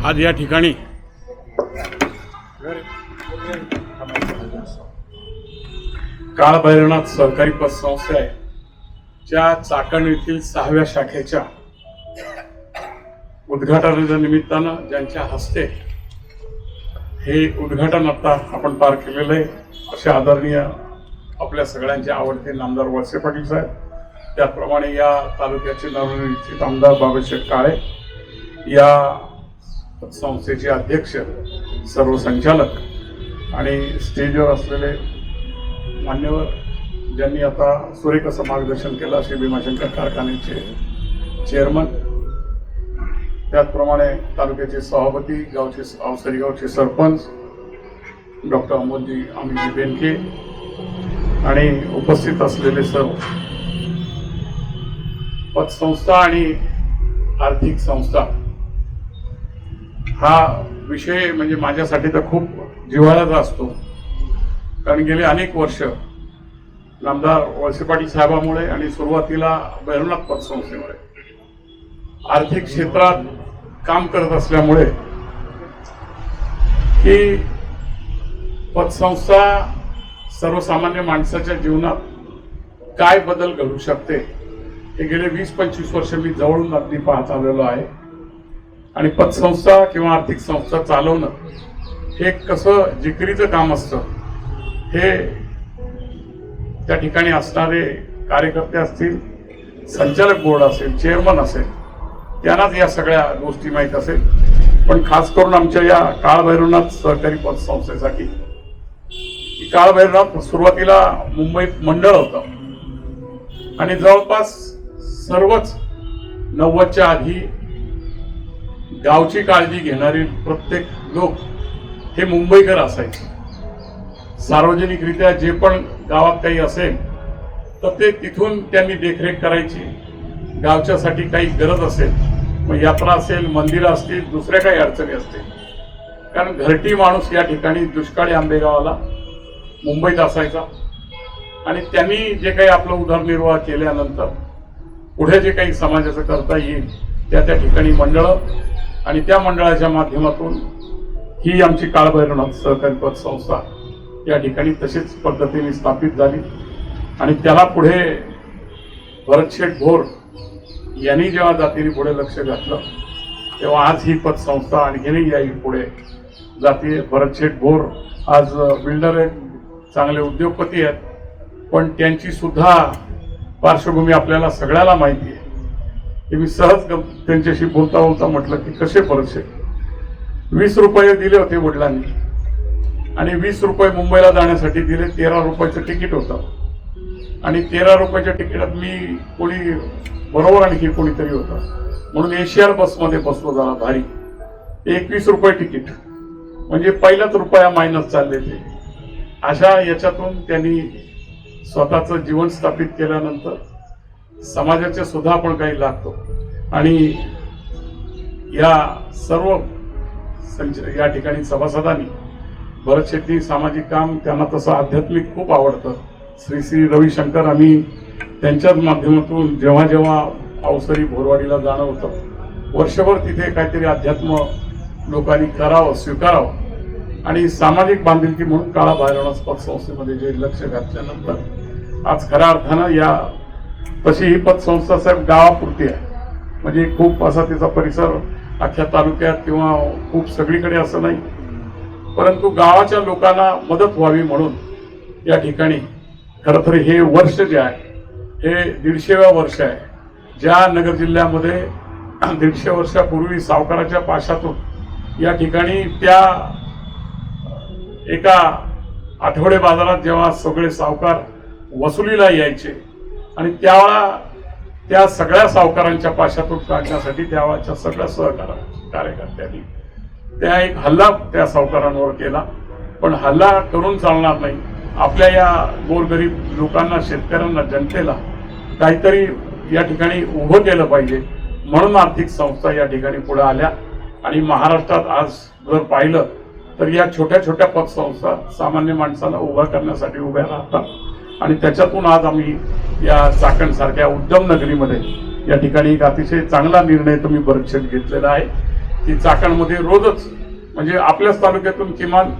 आज या ठिकाणी काळभैरवनाथ सहकारी पतसंस्था आहे ज्या चाकण येथील सहाव्या शाखेच्या उद्घाटनाच्या निमित्तानं ज्यांच्या हस्ते हे उद्घाटन आता आपण पार केलेलं आहे असे आदरणीय आपल्या सगळ्यांचे आवडते नामदार वळसे पाटील साहेब त्याचप्रमाणे या तालुक्याचे नवनिर्मित आमदार बाबासाहेब काळे या संस्थेचे अध्यक्ष सर्व संचालक आणि स्टेजवर असलेले मान्यवर ज्यांनी आता सुरेख असं मार्गदर्शन केलं श्री भीमाशंकर कारखान्याचे चेअरमन त्याचप्रमाणे तालुक्याचे सभापती गावचे अवसरी गावचे सरपंच डॉक्टर अमोलजी अमितजी बेनके आणि उपस्थित असलेले सर्व पतसंस्था आणि आर्थिक संस्था हा विषय म्हणजे माझ्यासाठी तर खूप जिव्हाळ्याचा असतो. कारण गेले अनेक वर्ष नामदार वळसे पाटील साहेबामुळे आणि सुरुवातीला भैरवनाथ पतसंस्थेमुळे आर्थिक क्षेत्रात काम करत असल्यामुळे की पतसंस्था सर्वसामान्य माणसाच्या जीवनात काय बदल घडू शकते हे गेले वीस पंचवीस वर्ष मी जवळून अगदी पाहत आलेलो आहे. आणि पतसंस्था किंवा आर्थिक संस्था चालवणं हे कसं जिकरीचं काम असतं हे त्या ठिकाणी असणारे कार्यकर्ते असतील संचालक बोर्ड असेल चेअरमन असेल त्यांनाच या सगळ्या गोष्टी माहीत असेल. पण खास करून आमच्या या काळभैरवनाथ सहकारी पतसंस्थेसाठी. काळभैरवनाथ सुरुवातीला मुंबईत मंडळ होतं. आणि जवळपास सर्वच नव्वदच्या आधी गावची काळजी घेणारे प्रत्येक लोक हे मुंबईकर असायचे. सार्वजनिकरित्या जे पण गावात काही असेल तर ते तिथून त्यांनी देखरेख करायची. गावच्यासाठी काही गरज असेल मग यात्रा असेल मंदिरं असतील दुसऱ्या काही अडचणी असतील. कारण घरटी माणूस या ठिकाणी दुष्काळी आंबेगावाला मुंबईत असायचा. आणि त्यांनी जे काही आपलं उदरनिर्वाह केल्यानंतर पुढे जे काही समाजाचं करता येईल त्या त्या ठिकाणी मंडळं आणि त्या मंडळाच्या माध्यमातून ही आमची काळभैरवनाथ सहकारी पतसंस्था या ठिकाणी तशीच पद्धतीने स्थापित झाली. आणि त्याला पुढे भरतशेठ भोर यांनी जेव्हा जातीने पुढे लक्ष घातलं तेव्हा आज ही पतसंस्था आणखीनही याही पुढे जाते भरतशेठ भोर आज बिल्डर आहेत चांगले उद्योगपती आहेत पण त्यांची सुद्धा पार्श्वभूमी आपल्याला सगळ्याला माहिती आहे. की मी सहज ग- त्यांच्याशी बोलता बोलता म्हटलं की कसे परतशे वीस रुपये दिले होते वडिलांनी. आणि वीस रुपये मुंबईला जाण्यासाठी दिले तेरा रुपयाचं तिकीट होतं. आणि तेरा रुपयाच्या तिकिटात मी कोणी बरोबर आणखी कोणीतरी होतं. म्हणून एशियार बसमध्ये बसलो जरा भारी. एकवीस रुपये तिकीट. म्हणजे पहिलाच रुपया मायनस चालले ते. अशा याच्यातून त्यांनी स्वतःचं जीवन स्थापित केल्यानंतर समाजाच्या सुद्धा आपण काही लागतो. आणि या सर्व संच या ठिकाणी सभासदांनी भरत शेट्टी सामाजिक काम त्यांना तसं आध्यात्मिक खूप आवडतं. श्री श्री रविशंकर आम्ही त्यांच्याच माध्यमातून जेव्हा जेव्हा अवसरी भोरवाडीला जाणं होतं वर्षभर तिथे काहीतरी अध्यात्म लोकांनी करावं स्वीकारावं. आणि सामाजिक बांधिलकी म्हणून काळा भैरवनाथ पतसंस्थेमध्ये जे लक्ष घातल्यानंतर आज खऱ्या अर्थानं या तशी ही पतसंस्था साहेब गावापुरती आहे. म्हणजे खूप असा तिचा परिसर अख्ख्या तालुक्यात किंवा खूप सगळीकडे असं नाही. परंतु गावाच्या लोकांना मदत व्हावी म्हणून या ठिकाणी खरं तर हे वर्ष जे आहे हे दीडशेव्या वर्ष आहे. ज्या नगर जिल्ह्यामध्ये दीडशे वर्षापूर्वी सावकाराच्या पाशातून या ठिकाणी त्या एका आठवडे बाजारात जेव्हा सगळे सावकार वसुलीला यायचे आणि त्यावेळा त्या सगळ्या सावकारांच्या पाशातून काढण्यासाठी त्यावेळच्या सगळ्या सहकार कार्यकर्त्यांनी त्या एक हल्ला त्या सावकारांवर केला. पण हल्ला करून चालणार नाही. आपल्या या गोरगरीब लोकांना शेतकऱ्यांना जनतेला काहीतरी या ठिकाणी उभं केलं पाहिजे. म्हणून आर्थिक संस्था या ठिकाणी पुढे आल्या. आणि महाराष्ट्रात आज जर पाहिलं तर या छोट्या छोट्या पतसंस्था सामान्य माणसाला उभा करण्यासाठी उभ्या राहतात. आणि त्याच्यातून आज आम्ही या चाकणसारख्या उद्यम नगरीमध्ये या ठिकाणी एक अतिशय चांगला निर्णय तुम्ही बरक्षेत घेतलेला आहे. की चाकणमध्ये रोजच म्हणजे आपल्याच तालुक्यातून किमान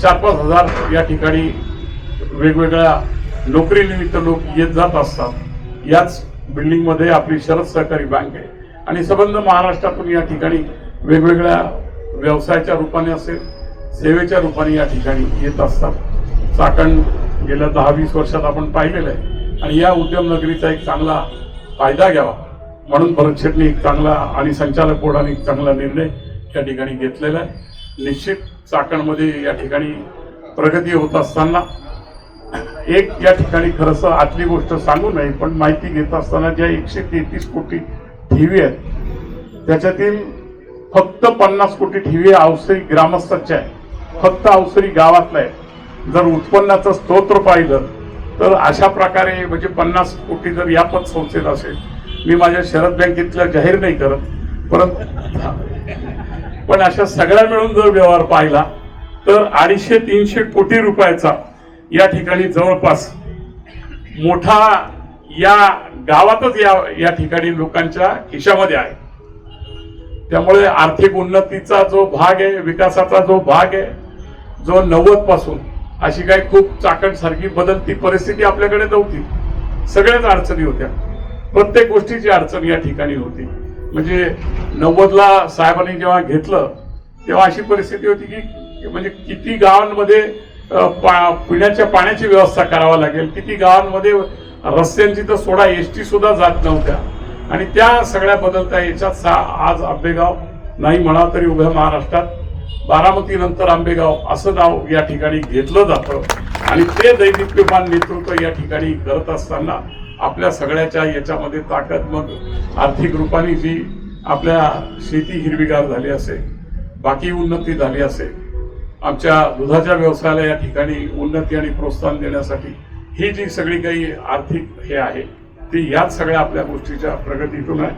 चार पाच हजार या ठिकाणी वेगवेगळ्या नोकरीनिमित्त लोक येत जात असतात. याच बिल्डिंगमध्ये आपली शरद सहकारी बँक आहे. आणि संबंध महाराष्ट्रातून या ठिकाणी वेगवेगळ्या व्यवसायाच्या रूपाने असेल सेवेच्या रूपाने या ठिकाणी येत असतात. चाकण गेल्या दहा वीस वर्षात आपण पाहिलेलं आहे. आणि या उद्यम नगरीचा एक चांगला फायदा घ्यावा. म्हणून भरत एक चांगला आणि संचालक बोर्डाने एक चांगला निर्णय या ठिकाणी घेतलेला आहे. निश्चित चाकणमध्ये या ठिकाणी प्रगती होत असताना एक या ठिकाणी खरंसं आतली गोष्ट सांगू नये पण माहिती घेत असताना ज्या एकशे तेहतीस कोटी ठेवी आहेत त्याच्यातील फक्त पन्नास कोटी ठेवी अवसरी ग्रामस्थाच्या आहे फक्त अवसरी गावातल्या आहे जर उत्पन्नाचं स्तोत्र पाहिलं तर अशा प्रकारे म्हणजे पन्नास कोटी जर या पतसंस्थेत असेल मी माझ्या शरद बँकेतल्या जाहीर नाही करत परंतु पण अशा सगळ्या मिळून जर व्यवहार पाहिला तर अडीचशे तीनशे कोटी रुपयाचा या ठिकाणी जवळपास मोठा या गावातच या या ठिकाणी लोकांच्या खिशामध्ये आहे. त्यामुळे आर्थिक उन्नतीचा जो भाग आहे विकासाचा जो भाग आहे जो नव्वदपासून अशी काही खूप चाकण सारखी बदलती परिस्थिती आपल्याकडे नव्हती. सगळ्याच अडचणी होत्या. प्रत्येक गोष्टीची अडचण या ठिकाणी होती. म्हणजे नव्वदला साहेबांनी जेव्हा घेतलं तेव्हा अशी परिस्थिती होती की म्हणजे किती गावांमध्ये पा- पिण्याच्या पाण्याची व्यवस्था करावा लागेल. किती गावांमध्ये रस्त्यांची तर सोडा एस टी सुद्धा जात नव्हत्या. आणि त्या सगळ्या बदलत्या याच्यात सा- आज आंबेगाव नाही म्हणा तरी उभ्या महाराष्ट्रात बारामती नंतर आंबेगाव असं नाव या ठिकाणी घेतलं जातं. आणि ते दैदिप्यमान नेतृत्व या ठिकाणी करत असताना आपल्या सगळ्याच्या याच्यामध्ये ताकद मग आर्थिक रूपाने जी आपल्या शेती हिरवीगार झाली असेल बाकी उन्नती झाली असेल आमच्या दुधाच्या व्यवसायाला या ठिकाणी उन्नती आणि प्रोत्साहन देण्यासाठी ही जी सगळी काही आर्थिक हे आहे ती याच सगळ्या आपल्या गोष्टीच्या प्रगतीतून आहे.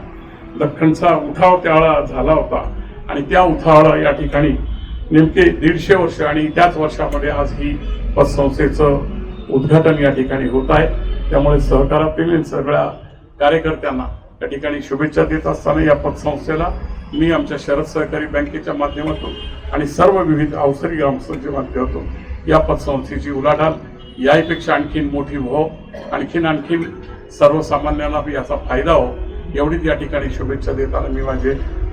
दख्खनचा उठाव त्यावेळा झाला होता. आणि त्या उठावाला या ठिकाणी नेमके दीडशे वर्ष आणि त्याच वर्षामध्ये आज ही पतसंस्थेचं उद्घाटन या ठिकाणी होत आहे. त्यामुळे सहकारातील सगळ्या कार्यकर्त्यांना या ठिकाणी शुभेच्छा देत असताना या पतसंस्थेला मी आमच्या शरद सहकारी बँकेच्या माध्यमातून आणि सर्व विविध अवसरी ग्रामस्थांच्या माध्यमातून या पतसंस्थेची उलाढाल याहीपेक्षा आणखीन मोठी हो आणखीन आणखीन सर्वसामान्यांना याचा फायदा हो एवढीच या ठिकाणी शुभेच्छा देताना मी माझे